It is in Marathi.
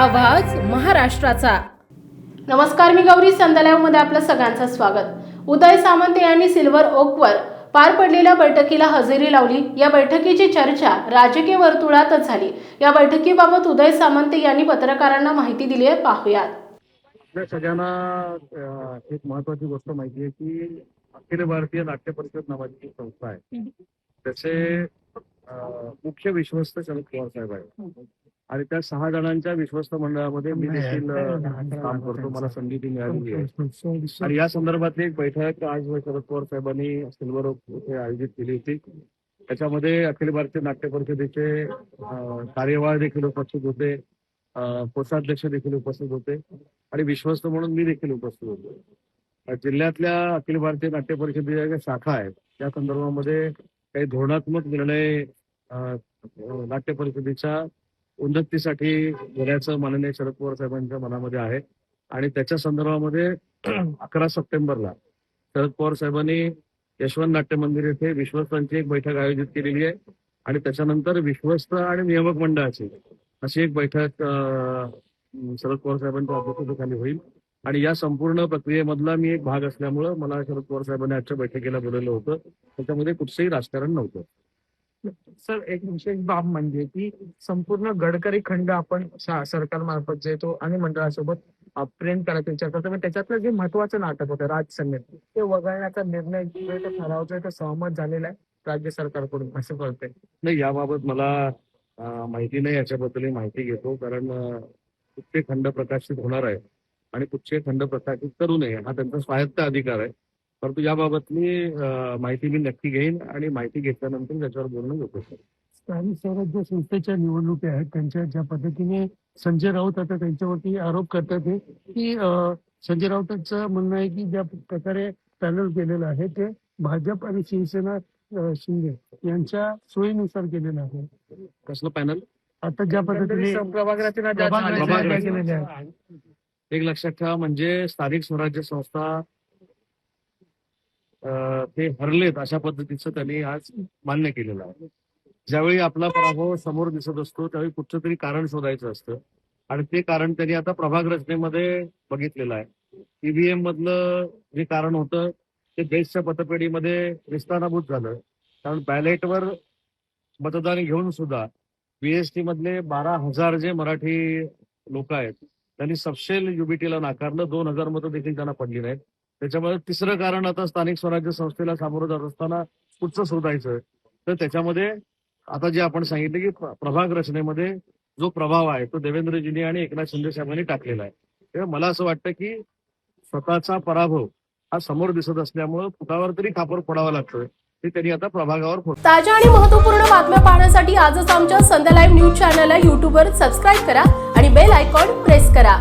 आवाज महाराष्ट्राचा. नमस्कार मी गौरी मध्ये आपलं सगळ्यांचं स्वागत. उदय सामंत यांनी सिल्वर ओकवर पार पडलेल्या बैठकीला हजेरी लावली. या बैठकीची चर्चा राजकीय वर्तुळातच झाली. या बैठकीबाबत उदय सामंत यांनी पत्रकारांना माहिती दिली आहे. पाहुयात. आपल्या सगळ्यांना एक महत्वाची गोष्ट माहिती आहे की अखिल भारतीय नाट्य परिषद नावाची जी संस्था आहे. त्याचे मुख्य विश्वस्त शरद पवार साहेब आहेत. आणि त्या सहा जणांच्या विश्वस्त मंडळामध्ये मी देखील काम करतो. मला संधी ती मिळालेली आहे. आणि या संदर्भातली एक बैठक आज शरद पवार साहेबांनी सिल्वर ओक येथे आयोजित केली होती. त्याच्यामध्ये अखिल भारतीय नाट्य परिषदेचे कार्यवाह देखील उपस्थित होते. कोषाध्यक्ष देखील उपस्थित होते. आणि विश्वस्त म्हणून मी देखील उपस्थित होतो. जिल्ह्यातल्या अखिल भारतीय नाट्य परिषदेच्या ज्या शाखा आहेत त्या संदर्भामध्ये काही धोरणात्मक निर्णय नाट्य परिषदेच्या उन्नतीसाठी घेण्याचं माननीय शरद पवार साहेबांच्या मनामध्ये आहे. आणि त्याच्या संदर्भामध्ये अकरा सप्टेंबरला शरद पवार साहेबांनी यशवंत नाट्य मंदिर येथे विश्वस्तांची एक बैठक आयोजित केलेली आहे. आणि त्याच्यानंतर विश्वस्त आणि नियामक मंडळाची अशी एक बैठक शरद पवार साहेबांच्या अध्यक्षतेखाली होईल. आणि या संपूर्ण प्रक्रियेमधला मी एक भाग असल्यामुळं मला शरद पवार साहेबांनी आजच्या बैठकीला बोलवलं होतं. त्याच्यामध्ये कुठचंही राजकारण नव्हतं. सर एक विशेष बाब म्हणजे की संपूर्ण गडकरी खंड आपण शा- सरकारमार्फत जे तो आणि मंडळासोबत अ, प्रेम करायचा विचार करतो. पण त्याच्यातलं जे महत्वाचं नाटक होतं राजसंगीत ते वगळण्याचा निर्णय जो आहे तो आहे तो सहमत झालेला आहे राज्य सरकारकडून असं कळतंय. नाही याबाबत मला अं, माहिती नाही याच्याबद्दल माहिती घेतो. कारण अं, कुठचे खंड प्रकाशित होणार आहे आणि कुठचे खंड प्रकाशित करू नये हा त्यांचा स्वायत्त अधिकार आहे. परंतु याबाबतली अं, माहिती मी नक्की घेईन आणि माहिती घेतल्यानंतर त्याच्यावर बोलणं होतं स्थानिक स्वराज्य संस्थेच्या निवडणुका आहेत. त्यांच्या ज्या पद्धतीने संजय राऊत आता त्यांच्यावरती आरोप करतात हे की संजय राऊतांचं म्हणणं आहे की ज्या प्रकारे पॅनल केलेलं आहे ते भाजप आणि शिवसेना शिंदे यांच्या सोयीनुसार केलेलं आहे. कसलं पॅनल? आता ज्या पद्धतीने प्रभाग एक लक्षात ठेवा म्हणजे स्थानिक स्वराज्य संस्था ते हरलेत अशा पद्धतीचं त्यांनी आज मान्य केलेलं आहे. ज्यावेळी आपला पराभव समोर दिसत असतो त्यावेळी कुठचं तरी कारण शोधायचं असतं. आणि ते कारण त्यांनी आता प्रभाग रचनेमध्ये बघितलेलं आहे. ईव्हीएम मधलं जे कारण होतं ते देशच्या मतपेढीमध्ये विस्ताराभूत झालं. कारण बॅलेटवर मतदान घेऊन सुद्धा बीएसटी मधले बारा हजार जे मराठी लोक आहेत त्यांनी सबशेल युबीटीला नाकारलं. दोन हजार मतं देखील त्यांना पडली नाहीत. त्याच्यामध्ये तिसरं कारण आता स्थानिक स्वराज्य संस्थेला सामोरं जात असताना कुठचं शोधायचं तर त्याच्यामध्ये आता जे आपण सांगितलं की प्रभाग रचनेमध्ये जो प्रभाव आहे तो देवेंद्रजींनी आणि एकनाथ शिंदे साहेबांनी टाकलेला आहे. तेव्हा मला असं वाटतं की स्वतःचा पराभव हा समोर दिसत असल्यामुळं फुटावर तरी खापर फोडावा लागतोय ते त्यांनी आता प्रभागावर फोड ताज्या आणि महत्त्वपूर्ण बातम्या पाहण्यासाठी आजच आमच्या संध्या लाईव्ह न्यूज चॅनलला युट्यूबवर सबस्क्राईब करा आणि बेल आयकॉन प्रेस करा.